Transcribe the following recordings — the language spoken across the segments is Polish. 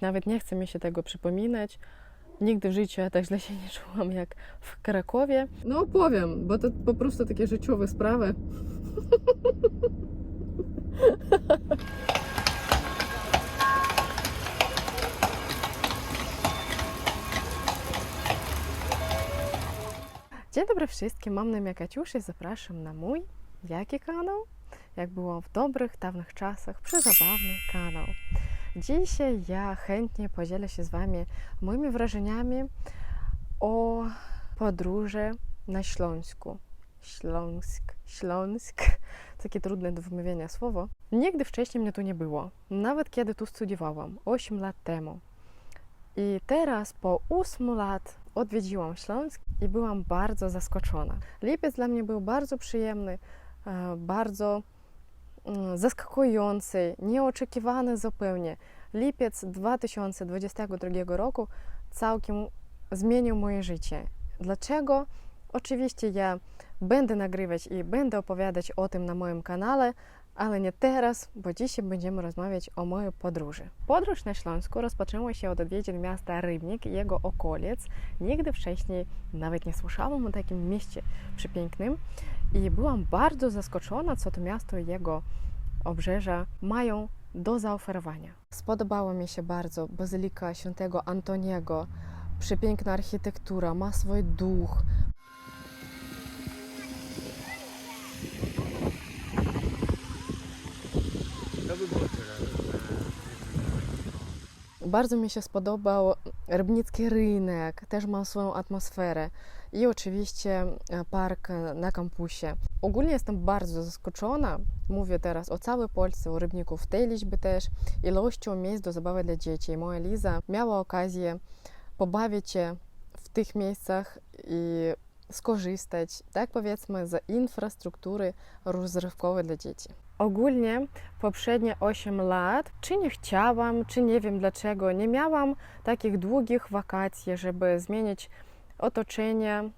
Nawet nie chce mi się tego przypominać. Nigdy w życiu ja tak źle się nie czułam jak w Krakowie. No powiem, bo to po prostu takie życiowe sprawy. Dzień dobry wszystkim, mam na imię Katiusz i zapraszam na mój, jaki kanał? Jak było w dobrych, dawnych czasach, przezabawny kanał. Dzisiaj ja chętnie podzielę się z Wami moimi wrażeniami o podróży na Śląsku. Śląsk, Śląsk, takie trudne do wymówienia słowo. Nigdy wcześniej mnie tu nie było, nawet kiedy tu studiowałam, 8 lat temu. I teraz po 8 lat odwiedziłam Śląsk i byłam bardzo zaskoczona. Lipiec dla mnie był bardzo przyjemny, e, bardzo zaskakujący, nieoczekiwany zupełnie. Lipiec 2022 roku całkiem zmienił moje życie. Dlaczego? Oczywiście ja będę nagrywać i będę opowiadać o tym na moim kanale, ale nie teraz, bo dzisiaj będziemy rozmawiać o mojej podróży. Podróż na Śląsku rozpoczęła się od odwiedzin miasta Rybnik i jego okolic. Nigdy wcześniej nawet nie słyszałam o takim mieście przepięknym i byłam bardzo zaskoczona, co to miasto i jego obrzeża mają do zaoferowania. Spodobała mi się bardzo Bazylika Świętego Antoniego, przepiękna architektura, ma swój duch. Bardzo mi się spodobał Rybnicki rynek, też ma swoją atmosferę i oczywiście e, park na kampusie. Ogólnie jestem bardzo zaskoczona, mówię teraz o całej Polsce, o Rybniku w tej liczbie też, ilością miejsc do zabawy dla dzieci. Moja Liza miała okazję pobawić się w tych miejscach i skorzystać, tak powiedzmy, z infrastruktury rozrywkowej dla dzieci. Ogólnie poprzednie 8 lat, czy nie chciałam, czy nie wiem dlaczego, nie miałam takich długich wakacji, żeby zmienić otoczenie,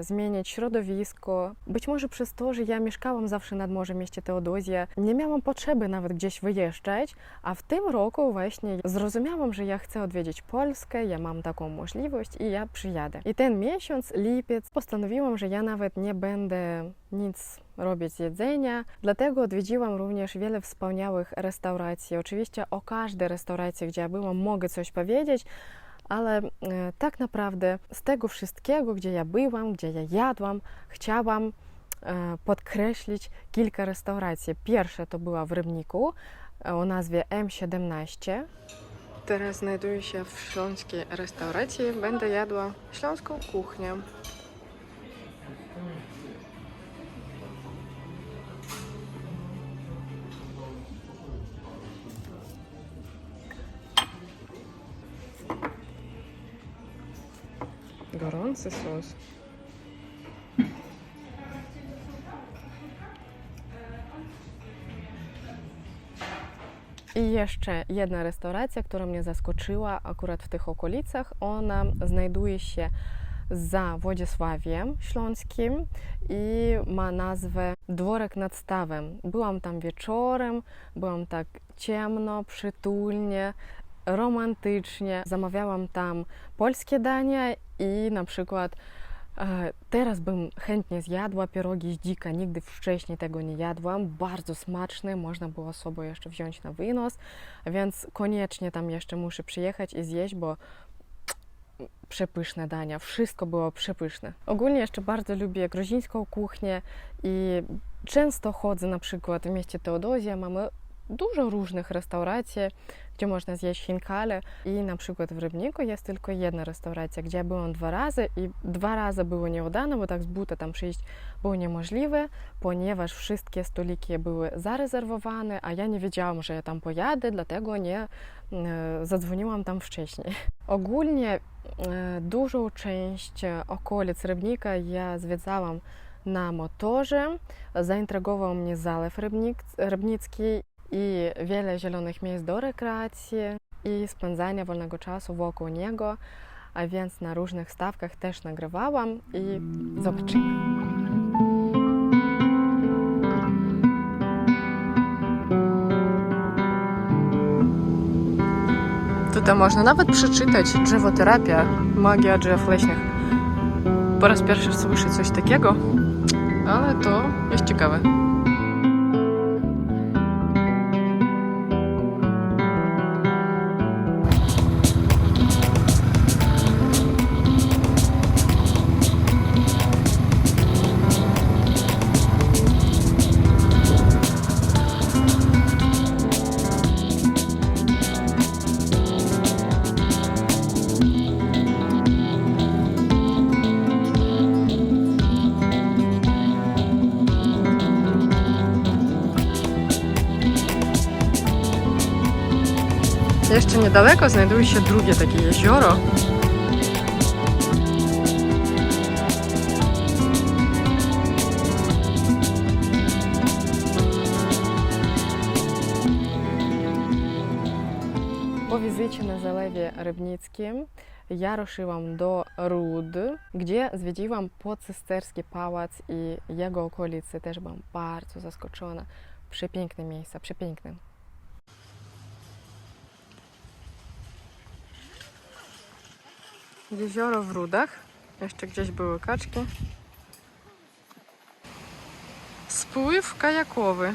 zmienić środowisko. Być może przez to, że ja mieszkałam zawsze nad morzem w mieście Teodozja, nie miałam potrzeby nawet gdzieś wyjeżdżać, a w tym roku właśnie zrozumiałam, że ja chcę odwiedzić Polskę, ja mam taką możliwość i ja przyjadę. I ten miesiąc, lipiec, postanowiłam, że ja nawet nie będę nic robić z jedzenia, dlatego odwiedziłam również wiele wspaniałych restauracji. Oczywiście o każdej restauracji, gdzie ja byłam, mogę coś powiedzieć, ale e, tak naprawdę z tego wszystkiego, gdzie ja byłam, gdzie ja jadłam, chciałam e, podkreślić kilka restauracji. Pierwsza to była w Rybniku e, o nazwie M17. Teraz znajduję się w śląskiej restauracji. Będę jadła śląską kuchnię. Gorący sos. I jeszcze jedna restauracja, która mnie zaskoczyła akurat w tych okolicach. Ona znajduje się za Władysławiem Śląskim i ma nazwę Dworek nad Stawem. Byłam tam wieczorem, byłam tak ciemno, przytulnie, romantycznie. Zamawiałam tam polskie dania i na przykład e, teraz bym chętnie zjadła pierogi z dzika. Nigdy wcześniej tego nie jadłam. Bardzo smaczne, można było sobie jeszcze wziąć na wynos, więc koniecznie tam jeszcze muszę przyjechać i zjeść, bo przepyszne dania. Wszystko było przepyszne. Ogólnie jeszcze bardzo lubię gruzińską kuchnię i często chodzę na przykład w mieście Teodozja. Mamy dużo różnych restauracji, gdzie można zjeść chinkale i na przykład w Rybniku jest tylko jedna restauracja, gdzie ja byłam dwa razy i dwa razy było nieudane, bo tak z buta tam przyjść było niemożliwe, ponieważ wszystkie stoliki były zarezerwowane, a ja nie wiedziałam, że ja tam pojadę, dlatego nie e, zadzwoniłam tam wcześniej. Ogólnie e, dużą część okolic Rybnika ja zwiedzałam na motorze. Zaintrygował mnie Zalew Rybnik, Rybnicki i wiele zielonych miejsc do rekreacji i spędzania wolnego czasu wokół niego, a więc na różnych stawkach też nagrywałam i zobaczymy. Tutaj można nawet przeczytać drzewoterapia, magia drzew leśnych. Po raz pierwszy słyszę coś takiego, ale to jest ciekawe. Jeszcze niedaleko znajduje się drugie takie jezioro. Po wizycie na Zalewie Rybnickim ja ruszyłam do Rud, gdzie zwiedziłam Podcysterski Pałac i jego okolice. Też byłam bardzo zaskoczona. Przepiękne miejsce, przepiękne. Jezioro w Rudach. Jeszcze gdzieś były kaczki. Spływ kajakowy.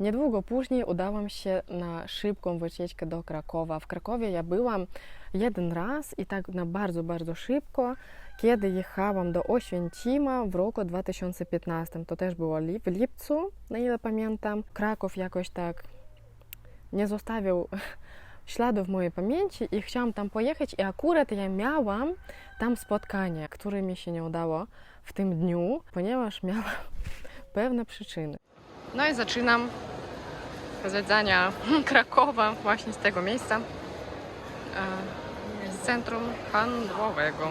Niedługo później udałam się na szybką wycieczkę do Krakowa. W Krakowie ja byłam jeden raz i tak na bardzo, bardzo szybko, kiedy jechałam do Oświęcima w roku 2015. To też było w lipcu, na ile pamiętam. Kraków jakoś tak nie zostawił śladu w mojej pamięci i chciałam tam pojechać i akurat ja miałam tam spotkanie, które mi się nie udało w tym dniu, ponieważ miałam pewne przyczyny. No i zaczynam zwiedzania Krakowa właśnie z tego miejsca, e, z centrum handlowego.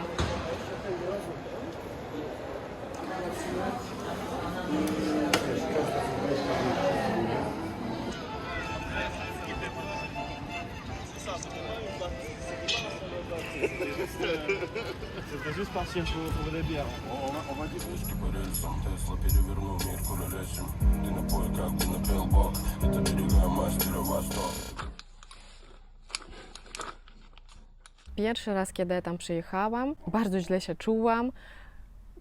C'est juste partir pour, pour les bières. По рельсам Тесла перевернул мир куроречим Ты на поле, как ты на пилбок Это берега мастера восток Pierwszy raz, kiedy ja tam przyjechałam, bardzo źle się czułam.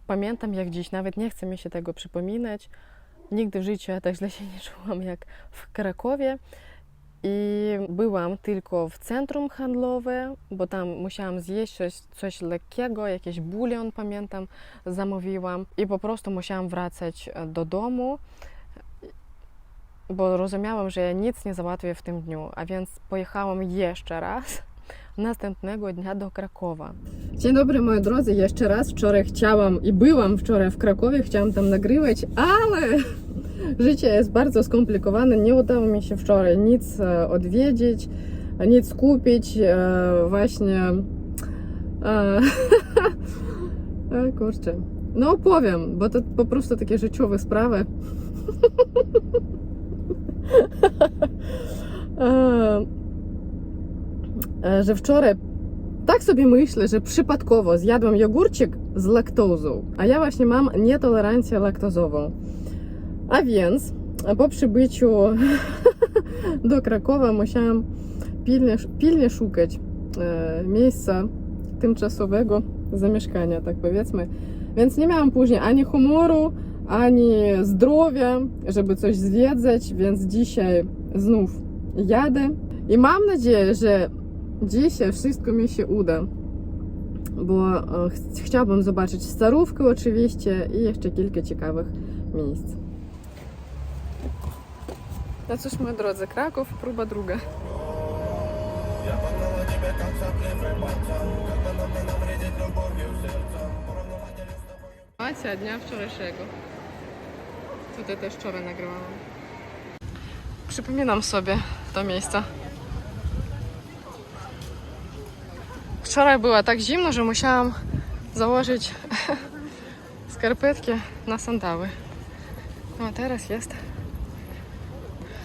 Pamiętam jak dziś, nawet nie chce mi się tego przypominać. Nigdy w życiu ja tak źle się nie czułam jak w Krakowie. I byłam tylko w centrum handlowe, bo tam musiałam zjeść coś, coś lekkiego, jakiś bulion, pamiętam, zamówiłam. I po prostu musiałam wracać e, do domu, bo rozumiałam, że ja nic nie załatwię w tym dniu. A więc pojechałam jeszcze raz następnego dnia do Krakowa. Dzień dobry moi drodzy, jeszcze raz wczoraj chciałam i byłam wczoraj w Krakowie, chciałam tam nagrywać, ale życie jest bardzo skomplikowane, nie udało mi się wczoraj nic e, odwiedzić, nic kupić, e, właśnie e, kurczę, no opowiem, bo to po prostu takie życiowe sprawy. Że wczoraj tak sobie myślę, że przypadkowo zjadłam jogurcik z laktozą, a ja właśnie mam nietolerancję laktozową. A więc po przybyciu do Krakowa musiałam pilnie, pilnie szukać e, miejsca tymczasowego zamieszkania, tak powiedzmy. Więc nie miałam później ani humoru, ani zdrowia, żeby coś zwiedzać, więc dzisiaj znów jadę. I mam nadzieję, że dzisiaj wszystko mi się uda, bo e, ch- chciałabym zobaczyć Starówkę oczywiście i jeszcze kilka ciekawych miejsc. No cóż, moi drodzy, Kraków, próba druga. Macia dnia wczorajszego. Tutaj też wczoraj nagrywałam. Przypominam sobie to miejsce. Wczoraj było tak zimno, że musiałam założyć skarpetki na sandały. No a teraz jest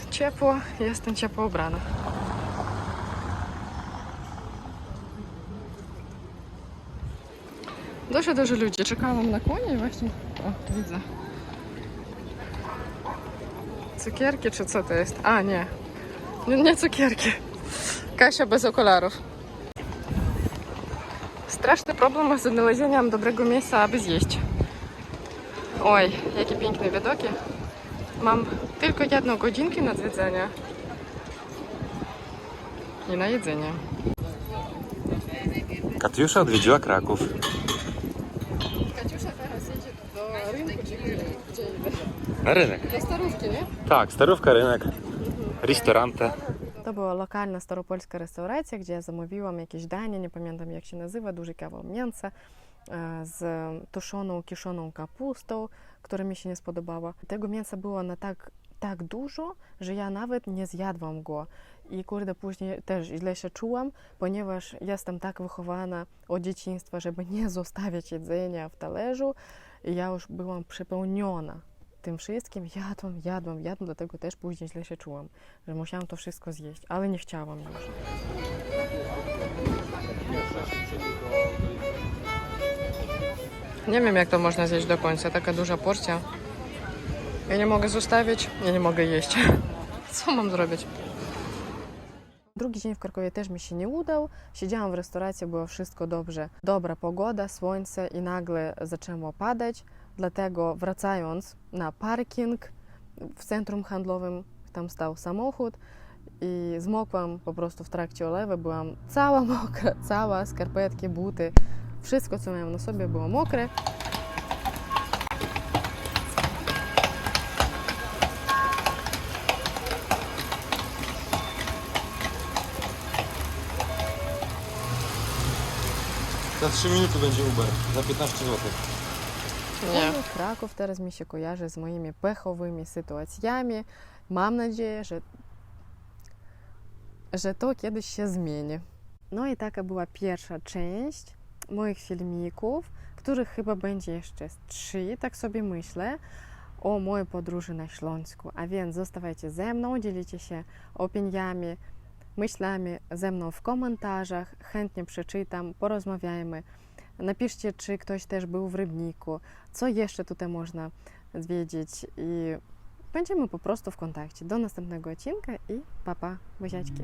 ciepło, jestem ciepło ubrana. Dużo, dużo ludzi. Czekałam na konie właśnie. O, widzę. Cukierki czy co to jest? A, nie. Nie, nie cukierki. Kasia bez okularów. Straszny problem z znalezieniem dobrego miejsca, aby zjeść. Oj, jakie piękne widoki. Mam tylko jedną godzinkę na zwiedzenie. I na jedzenie. Katiusza odwiedziła Kraków. Katiusza teraz jedzie do rynku, czy gdzie idę? Na rynek. Do starówki, nie? Tak, starówka, rynek, restaurante. To była lokalna staropolska restauracja, gdzie ja zamówiłam jakieś danie, nie pamiętam jak się nazywa, duży kawał mięsa z tuszoną, kiszoną kapustą, która mi się nie spodobała. Tego mięsa było na tak, tak dużo, że ja nawet nie zjadłam go. I kurde, później też źle się czułam, ponieważ jestem tak wychowana od dzieciństwa, żeby nie zostawiać jedzenia w talerzu. I ja już byłam przepełniona tym wszystkim. Jadłam, jadłam, jadłam, dlatego też później źle się czułam że musiałam to wszystko zjeść, ale nie chciałam już. Nie wiem, jak to można zjeść do końca, taka duża porcja. Ja nie mogę zostawić, ja nie mogę jeść. Co mam zrobić? Drugi dzień w Krakowie też mi się nie udał. Siedziałam w restauracji, było wszystko dobrze. Dobra pogoda, słońce i nagle zaczęło padać. Dlatego wracając na parking w centrum handlowym, tam stał samochód i zmokłam po prostu w trakcie olewy. Byłam cała mokra, cała, skarpetki, buty. Wszystko, co miałam na sobie, było mokre. Za 3 minuty będzie Uber, za 15 zł. Nie. Kraków teraz mi się kojarzy z moimi pechowymi sytuacjami. Mam nadzieję, że, że to kiedyś się zmieni. No i taka była pierwsza część moich filmików, których chyba będzie jeszcze trzy, tak sobie myślę, o mojej podróży na Śląsku. A więc zostawajcie ze mną, dzielicie się opiniami, myślami ze mną w komentarzach. Chętnie przeczytam, porozmawiajmy. Napiszcie, czy ktoś też był w Rybniku, co jeszcze tutaj można zwiedzić i będziemy po prostu w kontakcie. Do następnego odcinka i papa, buziaczki.